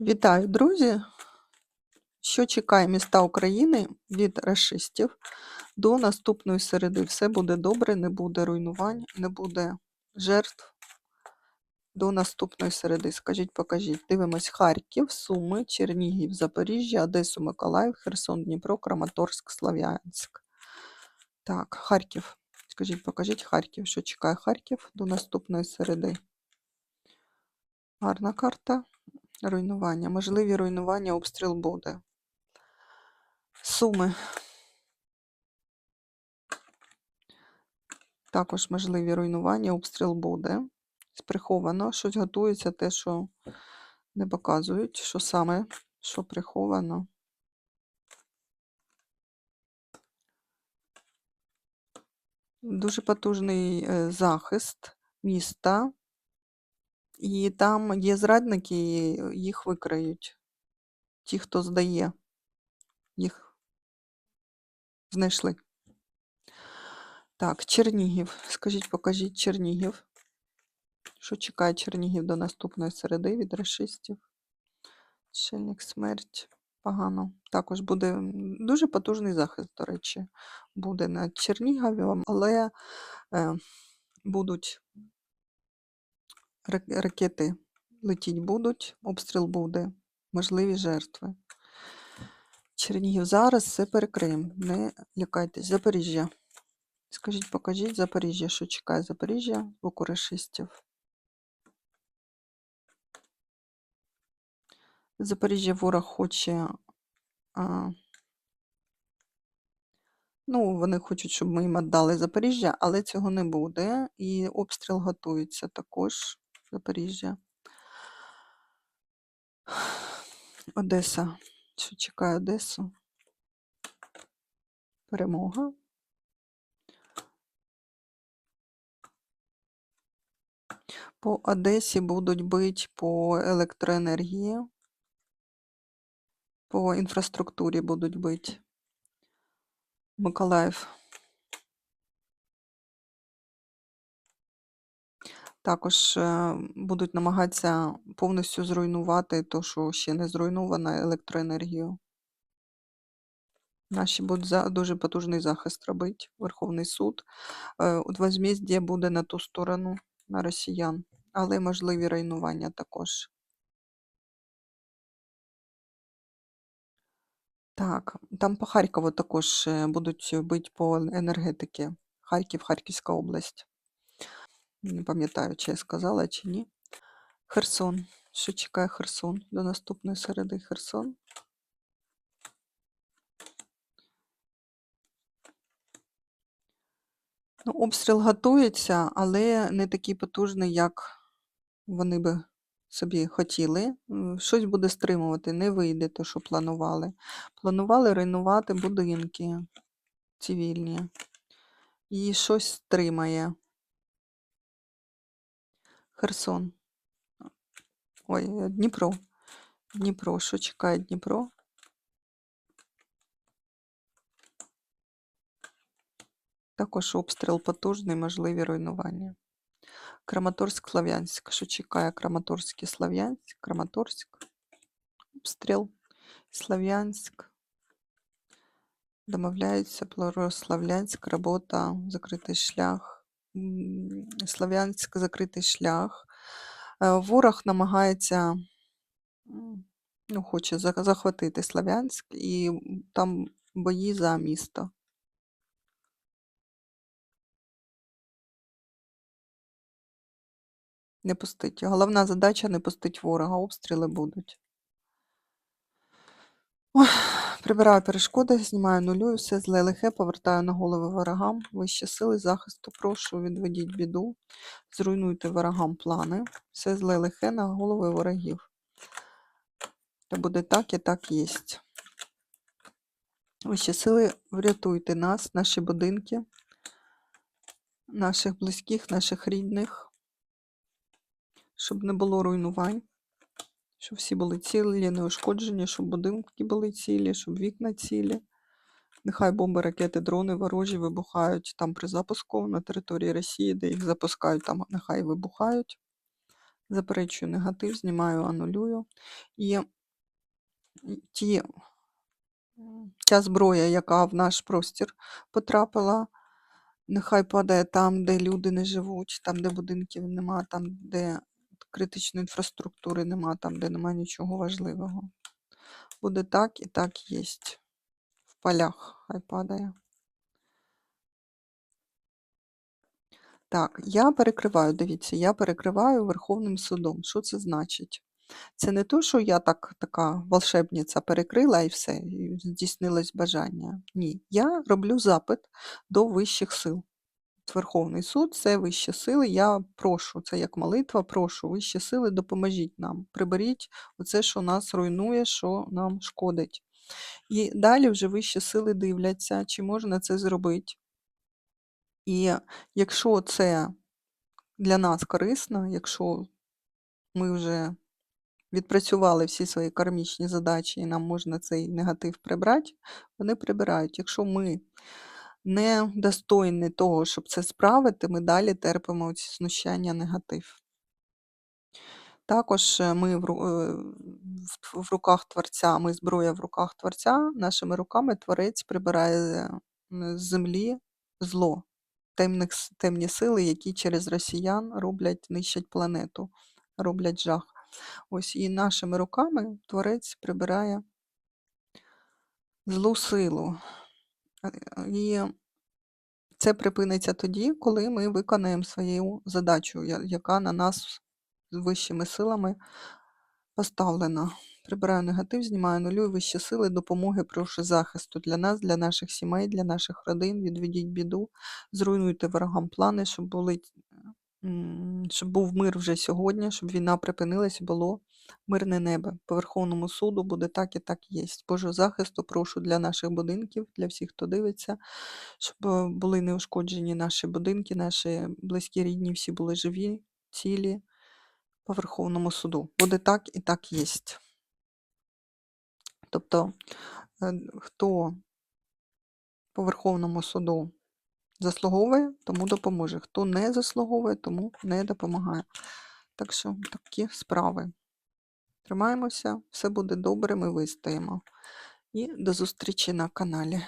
Вітаю, друзі! Що чекає міста України від рашистів до наступної середи? Все буде добре, не буде руйнувань, не буде жертв до наступної середи. Скажіть, покажіть. Дивимось Харків, Суми, Чернігів, Запоріжжя, Одесу, Миколаїв, Херсон, Дніпро, Краматорськ, Слов'янськ. Так, Харків. Скажіть, покажіть Харків. Що чекає Харків до наступної середи? Гарна карта. Руйнування. Можливі руйнування, обстріл буде. Суми. Також можливі руйнування, обстріл буде. Приховано, щось готується, те, що не показують, що саме, що приховано. Дуже потужний е, захист міста, і там є зрадники, і їх викрають. Ті, хто здає, їх знайшли. Так, Чернігів. Скажіть, покажіть Чернігів. Що чекає Чернігів до наступної середи від расистів? Чельник смерть. Погано. Також буде дуже потужний захист, до речі, буде над Черніговом, але е, будуть ракети летіть будуть, обстріл буде, можливі жертви. Чернігів зараз все перекриємо. Не лякайтесь. Запоріжжя. Скажіть, покажіть Запоріжжя, що чекає Запоріжжя з боку рашистів. Запоріжжя ворог хоче. А, ну, вони хочуть, щоб ми їм віддали Запоріжжя, але цього не буде. І обстріл готується також. Запоріжжя. Одеса. Що чекає Одесу? Перемога. По Одесі будуть бити по електроенергії, по інфраструктурі будуть бити. Миколаїв. Також е, будуть намагатися повністю зруйнувати то, що ще не зруйновано електроенергію. Наші будуть за дуже потужний захист робити, Верховний суд. Е, От возмездя буде на ту сторону, на росіян, але можливі руйнування також. Так, там по Харкову також е, будуть бити по енергетики. Харків, Харківська область. Не пам'ятаю, чи я сказала, чи ні. Херсон. Що чекає Херсон до наступної середи Херсон? Ну, обстріл готується, але не такий потужний, як вони би собі хотіли. Щось буде стримувати, не вийде те, що планували. Планували руйнувати будинки цивільні. І щось стримає. Херсон. Ой, е, Дніпро. Дніпро. Що чекає Дніпро? Також обстріл потужний, можливі руйнування. Краматорськ, Слов'янськ. Що чекає Краматорськ і Слов'янськ? Краматорськ. Обстріл. Слов'янськ. Домовляються про Слов'янськ, робота, закритий шлях. Слов'янськ, закритий шлях. Е, Ворог намагається, ну, хоче захватити Слов'янськ, і там бої за місто. Не пустить. Головна задача не пустить ворога, обстріли будуть. Ой, прибираю перешкоди, знімаю нулюю, все зле лихе, повертаю на голови ворогам. Вищі сили захисту, прошу, відведіть біду, зруйнуйте ворогам плани. Все зле лихе на голови ворогів. Та буде так і так єсть. Вищі сили, врятуйте нас, наші будинки, наших близьких, наших рідних, щоб не було руйнувань, щоб всі були цілі, неушкоджені, щоб будинки були цілі, щоб вікна цілі. Нехай бомби, ракети, дрони ворожі вибухають там при запуску на території Росії, де їх запускають, там нехай вибухають. Заперечую негатив, знімаю, анулюю. І ті, ця зброя, яка в наш простір потрапила, нехай падає там, де люди не живуть, там, де будинків нема, там, де критичної інфраструктури нема, там, де нема нічого важливого. Буде так і так є. В полях хай падає. Так, я перекриваю, дивіться, я перекриваю Верховним судом. Що це значить? Це не то, що я так, така волшебниця перекрила і все, і здійснилось бажання. Ні, я роблю запит до вищих сил. Верховний суд це вищі сили. Я прошу, це як молитва, прошу вищі сили, допоможіть нам. Приберіть оце, що нас руйнує, що нам шкодить. І далі вже вищі сили дивляться, чи можна це зробити. І якщо це для нас корисно, якщо ми вже відпрацювали всі свої кармічні задачі і нам можна цей негатив прибрати, вони прибирають. Якщо ми не достойні того, щоб це справити, ми далі терпимо ці знущання, негатив. Також е, ми в, е, в- руках Творця, ми зброя в руках Творця, нашими руками Творець прибирає з землі зло, темних, темні сили, які через росіян роблять, нищать планету, роблять жах. Ось і нашими руками Творець прибирає злу силу. Е, І це припиниться тоді, коли ми виконаємо свою задачу, яка на нас з вищими силами поставлена. Прибираю негатив, знімаю анулюю вищі сили, допомоги, прошу захисту для нас, для наших сімей, для наших родин. Відведіть біду, зруйнуйте ворогам плани, щоб були, щоб був мир вже сьогодні, щоб війна припинилась було мирне небо. По Верховному суду буде так і так є. Божого захисту прошу для наших будинків, для всіх, хто дивиться, щоб е, були неушкоджені наші будинки, наші близькі рідні, всі були живі, цілі по Верховному суду. Буде так і так є. Тобто, е, хто по Верховному суду заслуговує, тому допоможе. Хто не заслуговує, тому не допомагає. Так що такі справи. Тримаємося, все буде добре, ми вистоїмо. І до зустрічі на каналі.